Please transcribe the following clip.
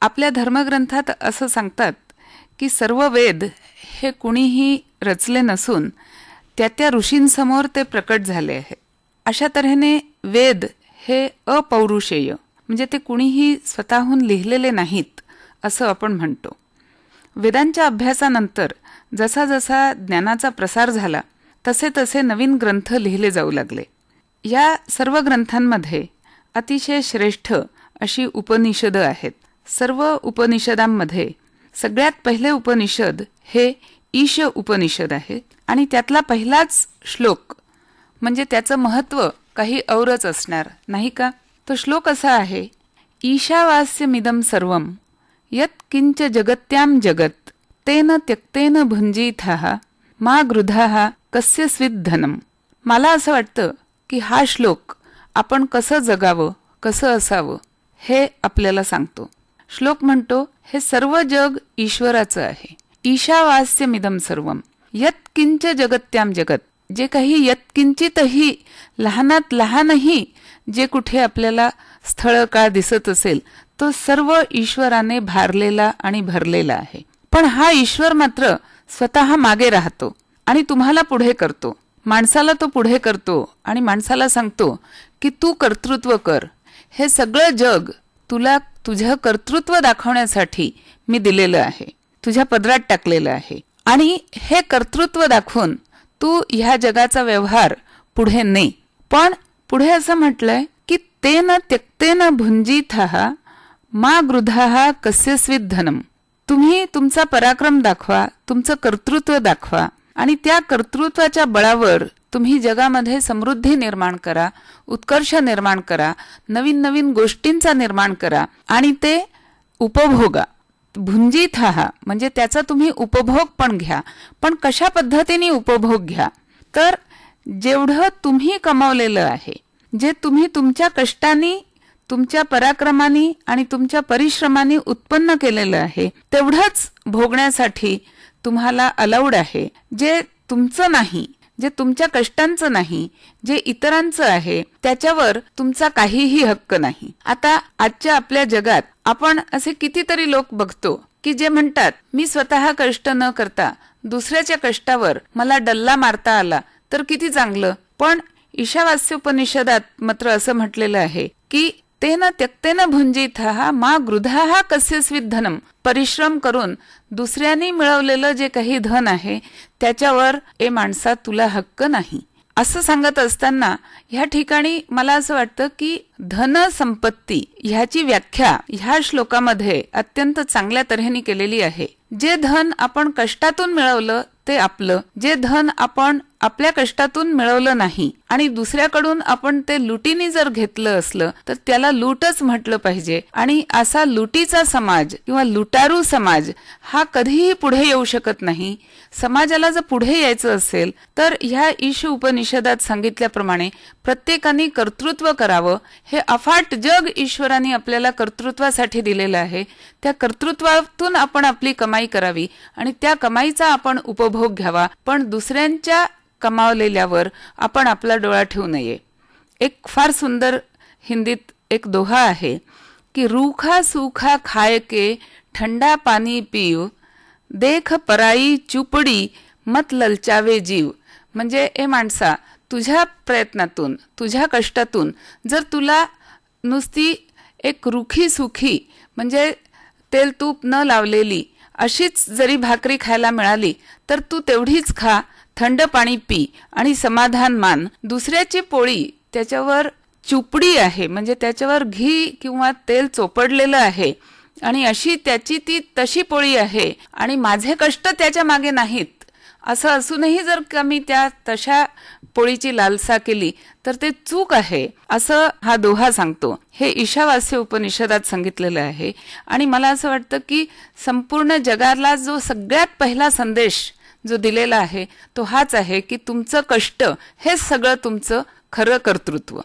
आपल्या धर्मग्रंथात असं सांगतात की सर्व वेद हे कुणीही रचले नसून त्या त्या ऋषींसमोर ते प्रकट झाले आहे. अशा तऱ्हेने वेद हे अपौरुषेय म्हणजे ते कुणीही स्वतःहून लिहिलेले नाहीत असं आपण म्हणतो. वेदांच्या अभ्यासानंतर जसा जसा ज्ञानाचा प्रसार झाला तसे तसे नवीन ग्रंथ लिहिले जाऊ लागले. या सर्व ग्रंथांमध्ये अतिशय श्रेष्ठ अशी उपनिषदं आहेत. सर्व उपनिषदांमध्ये सगळ्यात पहिले उपनिषद हे ईश उपनिषद आहे आणि त्यातला पहिलाच श्लोक म्हणजे त्याचं महत्त्व काही औरच असणार नाही का? तो श्लोक असा आहे ईशावास्यमिदम सर्वम यत किंच जगत्याम जगत तेन त्यक्तेन भुंजीथा मा गृधा कस्य स्विद्धनम मला असं वाटतं की हा श्लोक आपण कसं जगावं कसं असावं हे आपल्याला सांगतो. श्लोक म्हणतो हे सर्व जग ईश्वराचं आहे. ईशावास्यमिदम सर्व. यत्किंच जगत्याम जगत. जे काही यत्किंचितही लहानात लहानही जे कुठे आपल्याला स्थळ काळ दिसत असेल तो सर्व ईश्वराने भारलेला आणि भरलेला आहे. पण हा ईश्वर मात्र स्वतः मागे राहतो आणि तुम्हाला पुढे करतो. माणसाला तो पुढे करतो आणि माणसाला सांगतो की तू कर्तृत्व कर. हे सगळं जग तुला तुझं कर्तृत्व दाखवण्यासाठी मी दिलेलं आहे. तुझ्या पदरात टाकलेलं आहे. आणि हे कर्तृत्व दाखवून तू ह्या जगाचा व्यवहार पुढे ने. पण पुढे असं म्हटलंय की तेन त्यक्तेन भुंजित मा गृधा कस्यस्वित धनम तुम्ही तुमचा पराक्रम दाखवा तुमचं कर्तृत्व दाखवा. आणि त्या कर्तृत्वाच्या बळावर तुम्ही जगामध्ये समृद्धी निर्माण करा उत्कर्ष निर्माण करा नवीन नवीन गोष्टींचा निर्माण करा आणि ते उपभोगा. भुंजीत हा म्हणजे त्याचा तुम्ही उपभोग पण घ्या पण कशा पद्धतीने उपभोग घ्या? तर जेवढं तुम्ही कमावलेलं आहे जे तुम्ही तुमच्या कष्टानी तुमच्या पराक्रमाने आणि तुमच्या परिश्रमाने उत्पन्न केलेलं आहे तेवढंच भोगण्यासाठी तुम्हाला अलाउड आहे जे तुमचं नाही. जे तुमच्या कष्टांचं नाही जे इतरांचं आहे त्याच्यावर तुमचा काहीही हक्क नाही. आता आजच्या आपल्या जगात आपण असे कितीतरी लोक बघतो की जे म्हणतात मी स्वतः कष्ट न करता दुसऱ्याच्या कष्टावर मला डल्ला मारता आला तर किती चांगलं. पण ईशावास्योपनिषदात मात्र असं म्हटलेलं आहे की तेन त्यक्तेन भुंजित हा मा गृधा कस्यस्वित धनम परिश्रम करून दुसऱ्यांनी मिळवलेलं जे काही धन आहे त्याच्यावर ए माणसा तुला हक्क नाही. असं सांगत असताना ह्या ठिकाणी मला असं वाटतं की धन संपत्ती ह्याची व्याख्या ह्या श्लोकामध्ये अत्यंत चांगल्या तऱ्हेने केलेली आहे. जे धन आपण कष्टातून मिळवलं ते आपलं जे धन आपण आपल्या कष्टातून मिळवलं नाही आणि दुसऱ्याकडून आपण ते लुटीने जर घेतलं असलं तर त्याला लूटच म्हटलं पाहिजे. आणि असा लुटीचा समाज किंवा लुटारू समाज हा कधीही पुढे येऊ शकत नाही. समाजाला जर पुढे यायचं असेल तर ह्या ईश उपनिषदात सांगितल्याप्रमाणे प्रत्येकाने कर्तृत्व करावं. हे अफाट जग ईश्वराने आपल्याला कर्तृत्वासाठी दिलेलं आहे. त्या कर्तृत्वातून आपण आपली कमाई करावी आणि त्या कमाईचा आपण उपभोग भोग घ्यावा. पण दुसऱ्यांच्या कमावलेल्यावर आपण आपला डोळा ठेवू नये. एक फार सुंदर हिंदीत एक दोहा आहे की रूखा सुखा खाय के ठंडा पाणी पिव देख पराई चुपडी मत ललचावे जीव. म्हणजे ए माणसा तुझ्या प्रयत्नातून तुझ्या कष्टातून जर तुला नुसती एक रुखी सुखी म्हणजे तेल तूप न लावलेली अशीच जरी भाकरी खायला मिळाली तर तू तेवढीच खा थंड पाणी पी आणि समाधान मान. दुसऱ्याची पोळी त्याच्यावर चुपडी आहे म्हणजे त्याच्यावर घी किंवा तेल चोपडलेलं आहे आणि अशी त्याची ती तशी पोळी आहे आणि माझे कष्ट त्याच्यामागे नाहीत. असं असूनही जर का मी त्या तशा पोळीची लालसा केली तर ते चूक आहे असं हा दोहा सांगतो. हे ईशावास्य उपनिषदात सांगितलेलं आहे. आणि मला असं वाटतं की संपूर्ण जगाला जो सगळ्यात पहिला संदेश जो दिलेला आहे तो हाच आहे की तुमचं कष्ट हे सगळं तुमचं खरं कर्तृत्व.